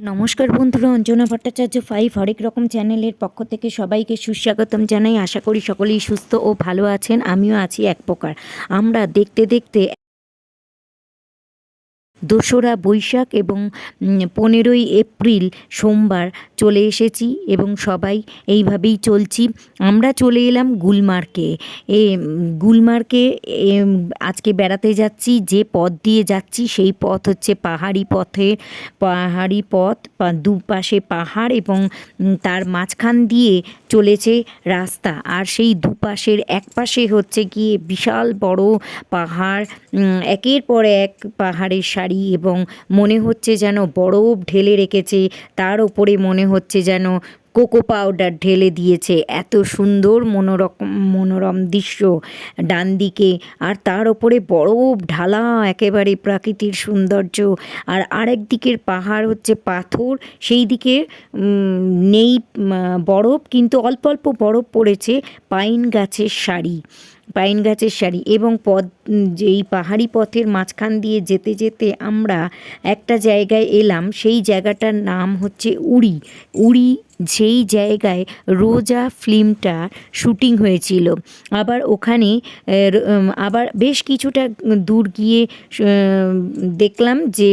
নমস্কার বন্ধুরা, অঞ্জনা ভট্টাচার্য ফাইভ হরেক রকম চ্যানেলের পক্ষ থেকে সবাইকে সুস্বাগতম জানাই। আশা করি সকলেই সুস্থ ও ভালো আছেন। আমিও আছি এক প্রকার। আমরা দেখতে দেখতে দোসরা বৈশাখ এবং পনেরোই এপ্রিল সোমবার চলে এসেছি এবং সবাই এইভাবেই চলছি। আমরা চলে এলাম গুলমার্কে এ গুলমার্কে আজকে বেড়াতে যাচ্ছি, যে পথ দিয়ে যাচ্ছি সেই পথ হচ্ছে পাহাড়ি পথে, পাহাড়ি পথ দুপাশে পাহাড় এবং তার মাঝখান দিয়ে চলেছে রাস্তা। আর সেই দুপাশের এক পাশে হচ্ছে গিয়ে বিশাল বড় পাহাড় একের পর এক পাহাড়ের সারি এবং মনে হচ্ছে যেন বরফ ঢেলে রেখেছে, তার ওপরে মনে হচ্ছে যেন কোকো পাউডার ঢেলে দিয়েছে। এত সুন্দর মনোরকম মনোরম দৃশ্য ডান দিকে। আর তার ওপরে বরফ ঢালা একেবারে প্রাকৃতিক সৌন্দর্য। আর আরেক দিকের পাহাড় হচ্ছে পাথর। সেই দিকে নেই বরফ, কিন্তু অল্প অল্প বরফ পড়েছে পাইন গাছের সারি। পাইন গাছের সারি এবং পথ যেই পাহাড়ি পথের মাঝখান দিয়ে যেতে যেতে আমরা একটা জায়গায় এলাম, সেই জায়গাটার নাম হচ্ছে উড়ি। উড়ি যেই জায়গায় রোজা ফিল্মটা শুটিং হয়েছিল। আবার ওখানে আবার বেশ কিছুটা দূর গিয়ে দেখলাম যে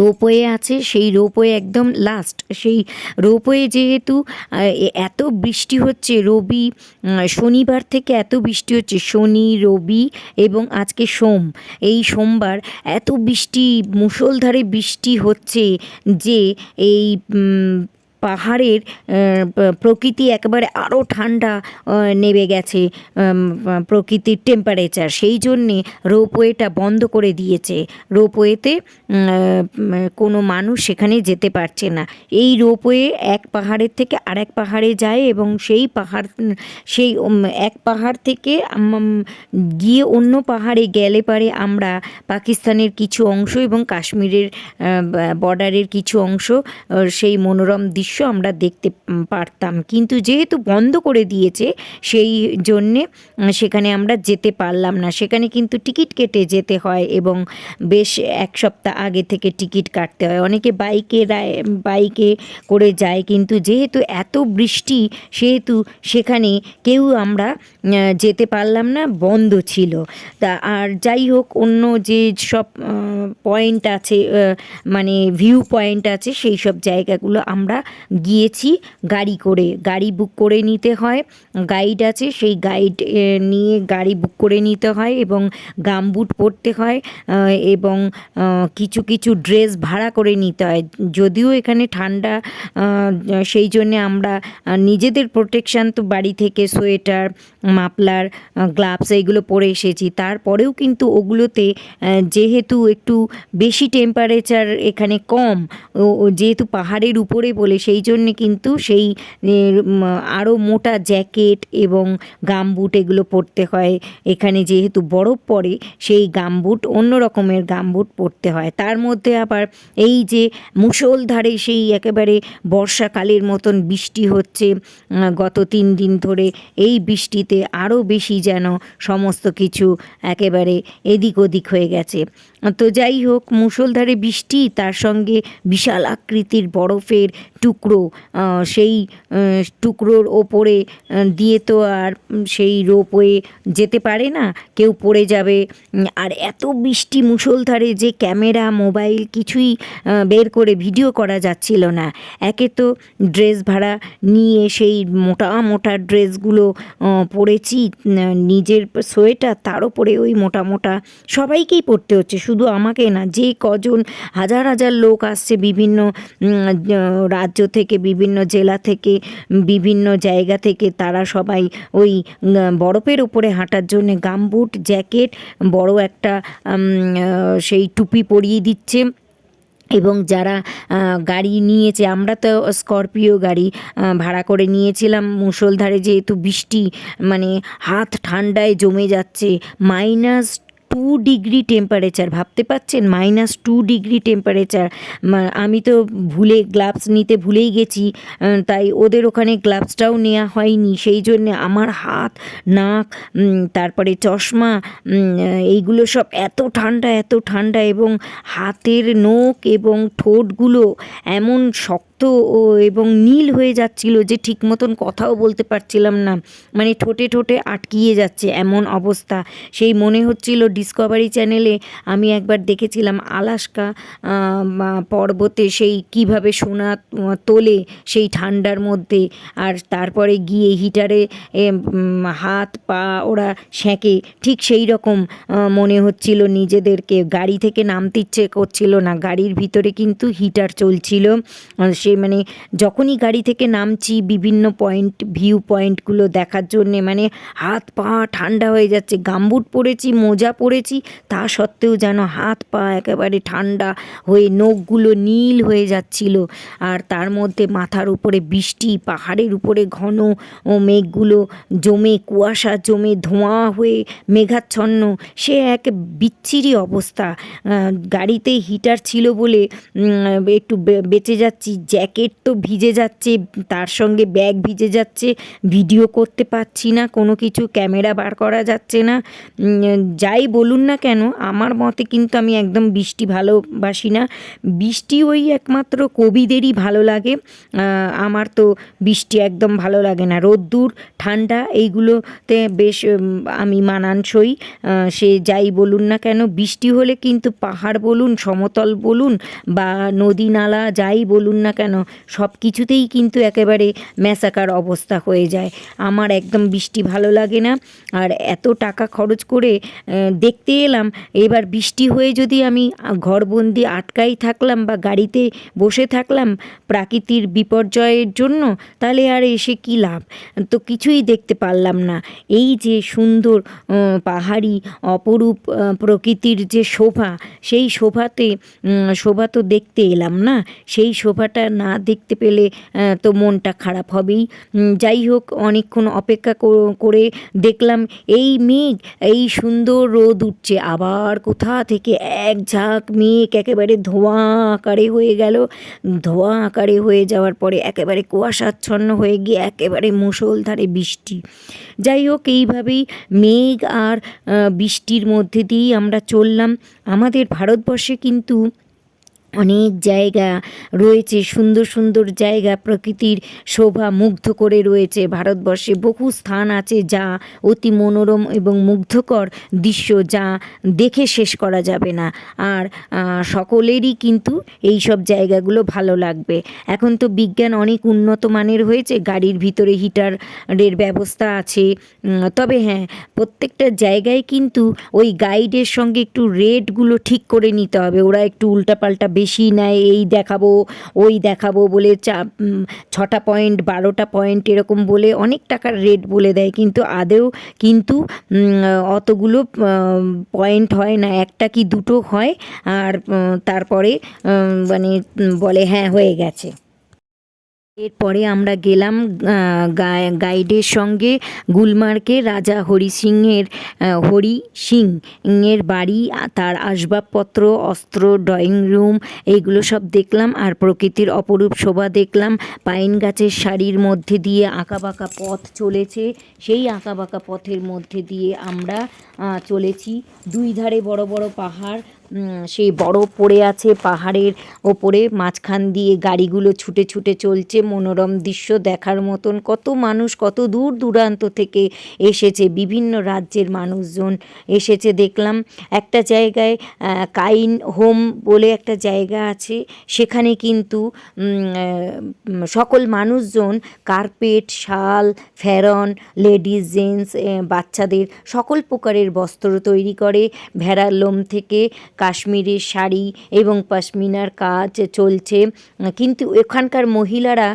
রোপওয়ে আছে, সেই রোপওয়ে একদম লাস্ট সেই রোপওয়ে যেহেতু এত বৃষ্টি হচ্ছে, রবি শনিবার থেকে এত বৃষ্টি হচ্ছে, শনি, রবি এবং আজকে সোম, এই সোমবার এত বৃষ্টি, মুষলধারে বৃষ্টি হচ্ছে যে এই পাহাড়ের প্রকৃতি একেবারে আরও ঠান্ডা নেমে গেছে প্রকৃতির টেম্পারেচার সেই জন্যে রোপওয়েটা বন্ধ করে দিয়েছে। রোপওয়েতে কোনো মানুষ সেখানে যেতে পারছে না। এই রোপওয়ে এক পাহাড়ের থেকে আরেক পাহাড়ে যায় এবং সেই পাহাড়, সেই এক পাহাড় থেকে গিয়ে অন্য পাহাড়ে গেলে পারে আমরা, পাকিস্তানের কিছু অংশ এবং কাশ্মীরের বর্ডারের কিছু অংশ সেই মনোরম দৃশ্য আমরা দেখতে পারতাম। কিন্তু যেহেতু বন্ধ করে দিয়েছে, সেই জন্যে সেখানে আমরা যেতে পারলাম না। সেখানে কিন্তু টিকিট কেটে যেতে হয় এবং বেশ এক সপ্তাহ আগে থেকে টিকিট কাটতে হয়। অনেকে বাইকে বাইকে করে যায়, কিন্তু যেহেতু এত বৃষ্টি, সেহেতু সেখানে কেউ আমরা যেতে পারলাম না, বন্ধ ছিল। তা, আর যাই হোক, অন্য যে সব পয়েন্ট আছে মানে ভিউ পয়েন্ট আছে, সেই সব জায়গাগুলো আমরা গিয়েছি গাড়ি করে। গাড়ি বুক করে নিতে হয় গাইড আছে, সেই গাইড নিয়ে গাড়ি বুক করে নিতে হয় এবং গামবুট পরতে হয় এবং কিছু কিছু ড্রেস ভাড়া করে নিতে হয়। যদিও এখানে ঠান্ডা সেই জন্যে আমরা নিজেদের প্রোটেকশান তো বাড়ি থেকে সোয়েটার মাপলার গ্লাভস এইগুলো পরে এসেছি। তারপরেও কিন্তু ওগুলোতে যেহেতু একটু বেশি টেম্পারেচার এখানে কম। যেহেতু পাহাড়ের উপরে বলে, সেই জন্যে কিন্তু সেই আরও মোটা জ্যাকেট এবং গামবুট এগুলো পরতে হয়। এখানে যেহেতু বরফ পড়ে, সেই গামবুট, অন্য রকমের গামবুট পরতে হয়। তার মধ্যে আবার এই যে মুষলধারে সেই একেবারে বর্ষাকালের মতন বৃষ্টি হচ্ছে গত তিন দিন ধরে, এই বৃষ্টিতে আরও বেশি যেন সমস্ত কিছু একেবারে এদিক ওদিক হয়ে গেছে। তো যাই হোক মুষলধারে বৃষ্টি তার সঙ্গে বিশাল আকৃতির বরফের টুকরো সেই টুকরোর ওপরে দিয়ে তো আর সেই রোপওয়ে যেতে পারে না, কেউ পড়ে যাবে। আর এত বৃষ্টি মুষলধারে যে ক্যামেরা, মোবাইল কিছুই বের করে ভিডিও করা যাচ্ছিল না। একে তো ড্রেস ভাড়া নিয়ে সেই মোটা মোটা ড্রেসগুলো পরেছি নিজের সোয়েটার, তার ওপরে ওই মোটা মোটা সবাইকেই পরতে হচ্ছে, শুধু আমাকে না, যে কজন হাজার হাজার লোক আসছে বিভিন্ন রাজ্য থেকে, বিভিন্ন জেলা থেকে, বিভিন্ন জায়গা থেকে তারা সবাই ওই বরফের উপরে হাঁটার জন্য গামবুট, জ্যাকেট, বড় একটা সেই টুপি পরিয়ে দিচ্ছে। এবং যারা গাড়ি নিয়েছে, আমরা তো স্করপিও গাড়ি ভাড়া করে নিয়েছিলাম। মুষলধারে যেহেতু বৃষ্টি মানে হাত ঠান্ডায় জমে যাচ্ছে, মাইনাস টু ডিগ্রি টেম্পারেচার ভাবতে পারছেন? মাইনাস টু ডিগ্রি টেম্পারেচার আমি তো ভুলে গ্লাভস নিতে ভুলেই গেছি তাই ওদের ওখানে গ্লাভসটাও নেওয়া হয়নি। সেই জন্যে আমার হাত, নাক তারপরে চশমা এইগুলো সব এত ঠান্ডা এত ঠান্ডা এবং হাতের নখ এবং ঠোঁটগুলো এমন শক্ত ও এবং নীল হয়ে যাচ্ছিল যে ঠিক মতন কথাও বলতে পারছিলাম না। মানে ঠোঁটে ঠোঁটে আটকিয়ে যাচ্ছে এমন অবস্থা। সেই মনে হচ্ছিল ডিসকভারি চ্যানেলে আমি একবার দেখেছিলাম আলাস্কা পর্বতে সেই কীভাবে সোনা তোলে সেই ঠান্ডার মধ্যে। আর তারপরে গিয়ে হিটারে হাত, পা ওরা সেঁকে। ঠিক সেই রকম মনে হচ্ছিল নিজেদেরকে। গাড়ি থেকে নামতে ইচ্ছে করছিল না। গাড়ির ভিতরে কিন্তু হিটার চলছিল। আর মানে যখনই গাড়ি থেকে নামছি বিভিন্ন পয়েন্ট ভিউ পয়েন্টগুলো দেখার জন্যে মানে হাত পা ঠান্ডা হয়ে যাচ্ছে, গাম্বুট পরেছি, মোজা পরেছি, তা সত্ত্বেও যেন হাত পা একেবারে ঠান্ডা হয়ে নখগুলো নীল হয়ে যাচ্ছিল। আর তার মধ্যে মাথার উপরে বৃষ্টি, পাহাড়ের উপরে ঘন মেঘগুলো জমে, কুয়াশা জমে, ধোঁয়া হয়ে মেঘাচ্ছন্ন, সে এক বিচ্ছিরি অবস্থা। গাড়িতে হিটার ছিল বলে একটু বেঁচে যাচ্ছি জ্যাকেট তো ভিজে যাচ্ছে, তার সঙ্গে ব্যাগ ভিজে যাচ্ছে, ভিডিও করতে পারছি না, কোনো কিছু ক্যামেরা বার করা যাচ্ছে না। যাই বলুন না কেন, আমার মতে কিন্তু আমি একদম বৃষ্টি ভালোবাসি না। বৃষ্টি ওই একমাত্র কবিদেরই ভালো লাগে। আমার তো বৃষ্টি একদম ভালো লাগে না। রোদ্দুর, ঠান্ডা এইগুলোতে বেশ আমি মানানসই। সে যাই বলুন না কেন, বৃষ্টি হলে কিন্তু পাহাড় বলুন, সমতল বলুন বা নদী নালা যাই বলুন না কেন সব কিছুতেই কিন্তু একেবারে ম্যাসাকার অবস্থা হয়ে যায়। আমার একদম বৃষ্টি ভালো লাগে না। আর এত টাকা খরচ করে দেখতে এলাম, এবার বৃষ্টি হয়ে যদি আমি ঘরবন্দি আটকাই থাকলাম বা গাড়িতে বসে থাকলাম প্রাকৃতির বিপর্যয়ের জন্য, তাহলে আর এসে কি লাভ? তো কিছুই দেখতে পারলাম না। এই যে সুন্দর পাহাড়ি, অপরূপ প্রকৃতির যে শোভা, সেই শোভাতে শোভা তো দেখতে এলাম না? সেই শোভাটা না দেখতে পেলে তো মনটা খারাপ হবেই। যাই হোক, অনেকক্ষণ অপেক্ষা করে দেখলাম এই মেঘ, এই সুন্দর রোদ উঠছে। আবার কোথা থেকে এক ঝাঁক মেঘ একেবারে ধোঁয়া আকারে হয়ে গেল। ধোঁয়া আকারে হয়ে যাওয়ার পরে একেবারে কুয়াশাচ্ছন্ন হয়ে গিয়ে একেবারে মুষলধারে বৃষ্টি। যাই হোক, এইভাবেই মেঘ আর বৃষ্টির মধ্যে দিয়েই আমরা চললাম। আমাদের ভারতবর্ষে কিন্তু অনেক জায়গা রয়েছে, সুন্দর সুন্দর জায়গা, প্রকৃতির শোভা মুগ্ধ করে রয়েছে। ভারতবর্ষে বহু স্থান আছে যা অতি মনোরম এবং মুগ্ধকর দৃশ্য যা দেখে শেষ করা যাবে না। আর সকলেরই কিন্তু এই সব জায়গাগুলো ভালো লাগবে। এখন তো বিজ্ঞান অনেক উন্নত মানের হয়েছে, গাড়ির ভিতরে হিটারের ব্যবস্থা আছে। তবে হ্যাঁ প্রত্যেকটা জায়গায় কিন্তু ওই গাইডের সঙ্গে একটু রেটগুলো ঠিক করে নিতে হবে। ওরা একটু উল্টাপাল্টা বেশি নেয়, এই দেখাবো, ওই দেখাবো বলে চা ছটা পয়েন্ট বারোটা পয়েন্ট এরকম বলে অনেক টাকার রেট বলে দেয়। কিন্তু আদেও কিন্তু অতগুলো পয়েন্ট হয় না, একটা কি দুটো হয়, আর তারপরে মানে বলে হ্যাঁ হয়ে গেছে। এরপরে আমরা গেলাম গাইডের সঙ্গে গুলমার্গে রাজা হরি সিংয়ের হরি সিং এর বাড়ি, তার আসবাবপত্র, অস্ত্র, ড্রয়িং রুম, এইগুলো সব দেখলাম আর প্রকৃতির অপরূপ শোভা দেখলাম। পাইন গাছের সারির মধ্যে দিয়ে আঁকাবাঁকা পথ চলেছে, সেই আঁকাবাঁকা পথের মধ্যে দিয়ে আমরা চলেছি। দুই ধারে বড় বড় পাহাড় সেই বরফ পড়ে আছে পাহাড়ের ওপরে, মাঝখান দিয়ে গাড়িগুলো ছুটে ছুটে চলছে। মনোরম দৃশ্য দেখার মতন কত মানুষ, কত দূর দূরান্ত থেকে এসেছে। বিভিন্ন রাজ্যের মানুষজন এসেছে, দেখলাম। একটা জায়গায় কাইন হোম বলে একটা জায়গা আছে। সেখানে কিন্তু সকল মানুষজন, কার্পেট, শাল ফ্যারন লেডিস, জেন্টস বাচ্চাদের সকল প্রকারের বস্ত্র তৈরি করে। ভেড়ার লোম থেকে কাশ্মীরের শাড়ি এবং পশমিনার কাজ চলছে। কিন্তু এখানকার মহিলারা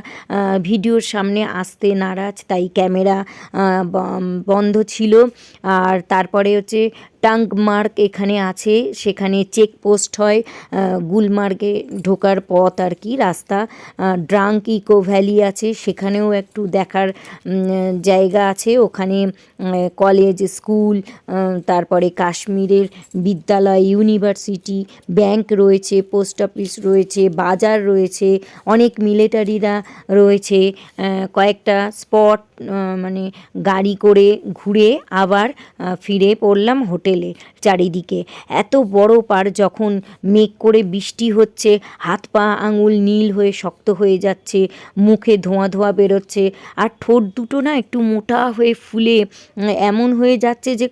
ভিডিওর সামনে আসতে নারাজ, তাই ক্যামেরা বন্ধ ছিল। আর তারপরে হচ্ছে টাঙ্ক মার্ক এখানে আছে, সেখানে চেকপোস্ট হয় গুলমার্গে ঢোকার পথ আর কি, রাস্তা। ড্রাঙ্ক ইকো ভ্যালি আছে, সেখানেও একটু দেখার জায়গা আছে। ওখানে কলেজ, স্কুল তারপরে কাশ্মীরের বিদ্যালয়, ইউনিভার্সিটি, ব্যাংক রয়েছে, পোস্ট অফিস রয়েছে, বাজার রয়েছে, অনেক মিলিটারিরা রয়েছে কয়েকটা স্পট মানে গাড়ি করে ঘুরে আবার ফিরে পড়লাম হোটেলে চারিদিকে। এত বড় পার যখন মেঘ করে বৃষ্টি হচ্ছে, হাত পা আঙুল নীল হয়ে শক্ত হয়ে যাচ্ছে, মুখে ধোঁয়া ধোঁয়া বেরোচ্ছে, আর ঠোঁট দুটো না একটু মোটা হয়ে ফুলে এমন হয়ে যাচ্ছে যে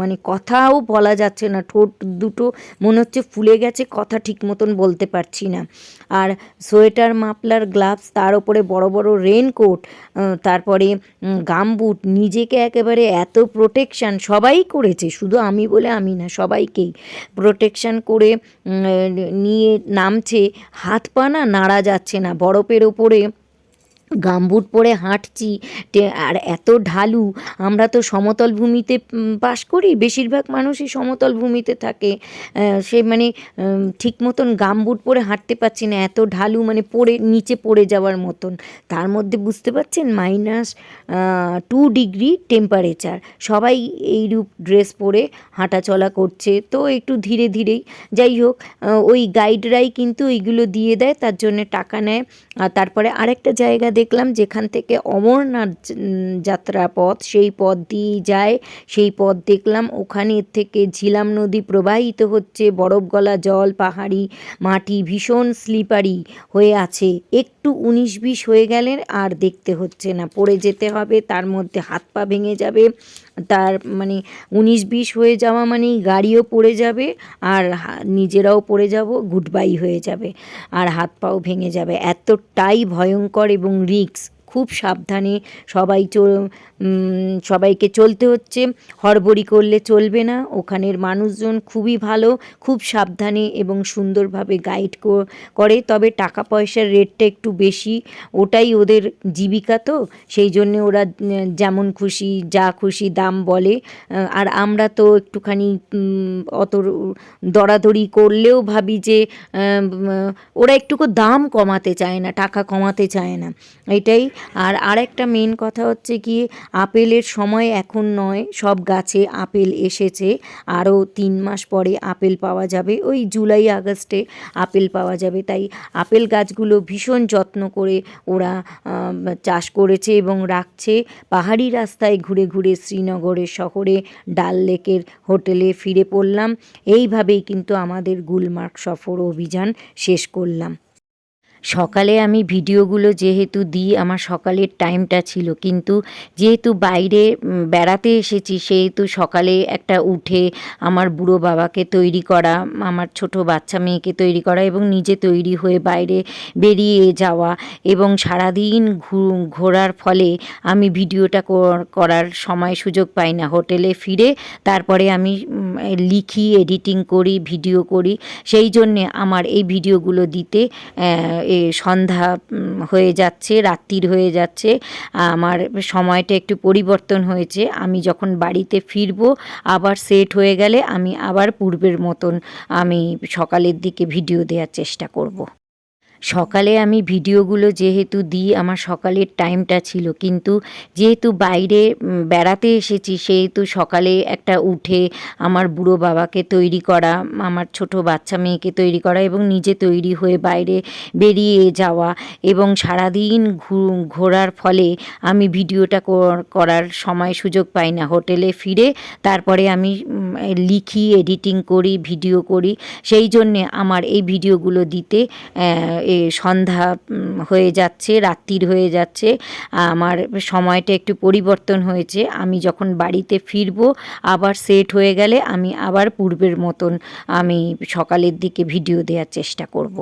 মানে কথাও বলা যাচ্ছে না। ঠোঁট দুটো মনে হচ্ছে ফুলে গেছে, কথা ঠিক মতন বলতে পারছি না। আর সোয়েটার, মাফলার, গ্লাভস, তার উপরে বড় বড় রেনকোট তারপরে গামবুট নিজেকে একেবারে এত প্রোটেকশান সবাই করেছে, শুধু আমি বলে আমি না, সবাইকেই প্রোটেকশান করে নিয়ে নামছে, হাত পা না নাড়া যাচ্ছে না, বরফের ওপরে গামবুট পরে হাঁটছি আর এত ঢালু। আমরা তো সমতল ভূমিতে বাস করি, বেশিরভাগ মানুষই সমতল ভূমিতে থাকে। সে মানে ঠিক মতন গামবুট পরে হাঁটতে পারছি না, এত ঢালু মানে পড়ে, নিচে পড়ে যাওয়ার মতন। তার মধ্যে বুঝতে পারছেন, মাইনাস টু ডিগ্রি টেম্পারেচার সবাই এইরূপ ড্রেস পরে হাঁটাচলা করছে, তো একটু ধীরে ধীরেই। যাই হোক ওই গাইডরাই কিন্তু এইগুলো দিয়ে দেয়, তার জন্য টাকা নেয়। আর তারপরে আরেকটা জায়গা দেখলাম যেখান থেকে অমরনাথ যাত্রা পথ সেই পথ দিয়েই যায়। সেই পথ দেখলাম ওখানে থেকে ঝিলাম নদী প্রবাহিত হচ্ছে। বরফ গলা জল, পাহাড়ি মাটি ভীষণ স্লিপারি হয়ে আছে। একটু উনিশ বিশ হয়ে গেলে আর দেখতে হচ্ছে না। পড়ে যেতে হবে, তার মধ্যে হাত পা ভেঙে যাবে। তার মানে উনিশ বিশ হয়ে যাওয়া মানেই গাড়িও পড়ে যাবে আর নিজেরাও পড়ে যাব গুড বাই হয়ে যাবে আর হাত পাও ভেঙে যাবে। এতটাই ভয়ঙ্কর এবং রিক্স খুব সাবধানে সবাই সবাইকে চলতে হচ্ছে। হড়বড়ি করলে চলবে না। ওখানের মানুষজন খুবই ভালো, খুব সাবধানে এবং সুন্দরভাবে গাইড করে। তবে টাকা পয়সার রেটটা একটু বেশি। ওটাই ওদের জীবিকা তো। সেই জন্যে ওরা যেমন খুশি, যা খুশি দাম বলে। আর আমরা তো একটুখানি অত দরাদরি করলেও ভাবি যে ওরা একটুকু দাম কমাতে চায় না, টাকা কমাতে চায় না। এটাই। আর আরেকটা মেন কথা হচ্ছে কি আপেলের সময় এখন নয়, সব গাছে আপেল এসেছে। আরও তিন মাস পরে আপেল পাওয়া যাবে। ওই জুলাই, আগস্টে আপেল পাওয়া যাবে। তাই আপেল গাছগুলো ভীষণ যত্ন করে ওরা চাষ করেছে এবং রাখছে। পাহাড়ি রাস্তায় ঘুরে ঘুরে শ্রীনগরের শহরে, ডাল লেকের হোটেলে ফিরে পড়লাম। এইভাবেই কিন্তু আমাদের গুলমার্গ সফর অভিযান শেষ করলাম। সকালে আমি ভিডিওগুলো যেহেতু দিই, আমার সকালের টাইমটা ছিল। কিন্তু যেহেতু বাইরে বেড়াতে এসেছি, সেহেতু সকালে একটা উঠে আমার বুড়ো বাবাকে তৈরি করা, আমার ছোট বাচ্চা মেয়েকে তৈরি করা এবং নিজে তৈরি হয়ে বাইরে বেরিয়ে যাওয়া এবং সারাদিন ঘোরার ফলে আমি ভিডিওটা করার সময় সুযোগ পাই না। হোটেলে ফিরে তারপরে আমি লিখি এডিটিং করি ভিডিও করি। সেই জন্যে আমার এই ভিডিওগুলো দিতে সন্ধ্যা হয়ে যাচ্ছে, রাত্রির হয়ে যাচ্ছে, আমার সময়টা একটু পরিবর্তন হয়েছে আমি যখন বাড়িতে ফিরব, আবার সেট হয়ে গেলে আমি আবার পূর্বের মতন আমি সকালের দিকে ভিডিও দেওয়ার চেষ্টা করব। সকালে আমি ভিডিওগুলো যেহেতু দিই, আমার সকালের টাইমটা ছিল। কিন্তু যেহেতু বাইরে বেড়াতে এসেছি, সেহেতু সকালে একটা উঠে আমার বুড়ো বাবাকে তৈরি করা, আমার ছোট বাচ্চা মেয়েকে তৈরি করা এবং নিজে তৈরি হয়ে বাইরে বেরিয়ে যাওয়া এবং সারাদিন ঘোরার ফলে আমি ভিডিওটা কর- করার সময় সুযোগ পাই না। হোটেলে ফিরে তারপরে আমি লিখি এডিটিং করি ভিডিও করি। সেই জন্যে আমার এই ভিডিওগুলো দিতে সন্ধ্যা হয়ে যাচ্ছে, রাত্রির হয়ে যাচ্ছে। আমার সময়টা একটু পরিবর্তন হয়েছে। আমি যখন বাড়িতে ফিরব, আবার সেট হয়ে গেলে আমি আবার পূর্বের মতন আমি সকালের দিকে ভিডিও দেওয়ার চেষ্টা করব।